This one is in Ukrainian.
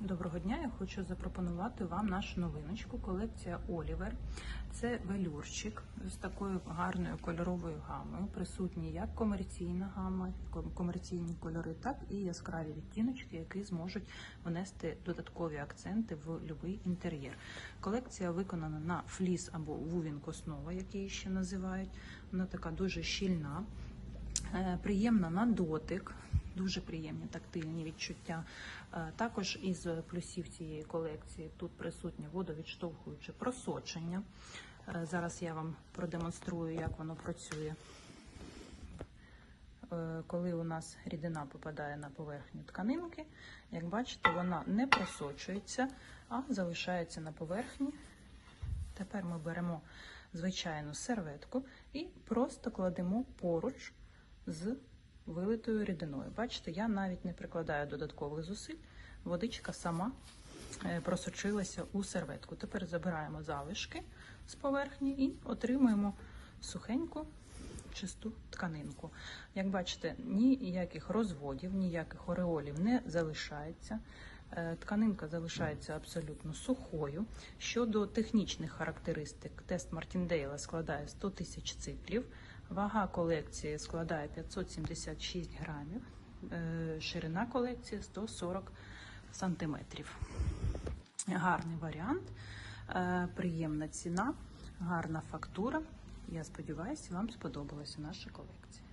Доброго дня. Я хочу запропонувати вам нашу новиночку. Колекція Олівер. Це велюрчик з такою гарною кольоровою гамою. Присутні як комерційна гама, комерційні кольори, так і яскраві відтіночки, які зможуть внести додаткові акценти в будь-який інтер'єр. Колекція виконана на фліс або вувінг основа, як її ще називають. Вона така дуже щільна. Е, Приємна на дотик, дуже приємні тактильні відчуття. Е, Також із плюсів цієї колекції тут присутнє водовідштовхуюче просочення. Е, Зараз я вам продемонструю, як воно працює. Е, Коли у нас рідина попадає на поверхню тканинки, як бачите, вона не просочується, а залишається на поверхні. Тепер ми беремо звичайну серветку і просто кладемо поруч з вилитою рідиною. Бачите, я навіть не прикладаю додаткових зусиль, водичка сама е, просочилася у серветку. Тепер забираємо залишки з поверхні і отримуємо сухеньку чисту тканинку. Як бачите, ніяких розводів, ніяких ореолів не залишається. Е, Тканинка залишається абсолютно сухою. Щодо технічних характеристик, тест Мартіндейла складає 100 тисяч циклів. Вага колекції складає 576 грамів, е, ширина колекції 140 сантиметрів. Гарний варіант, е, приємна ціна, гарна фактура. Я сподіваюся, вам сподобалася наша колекція.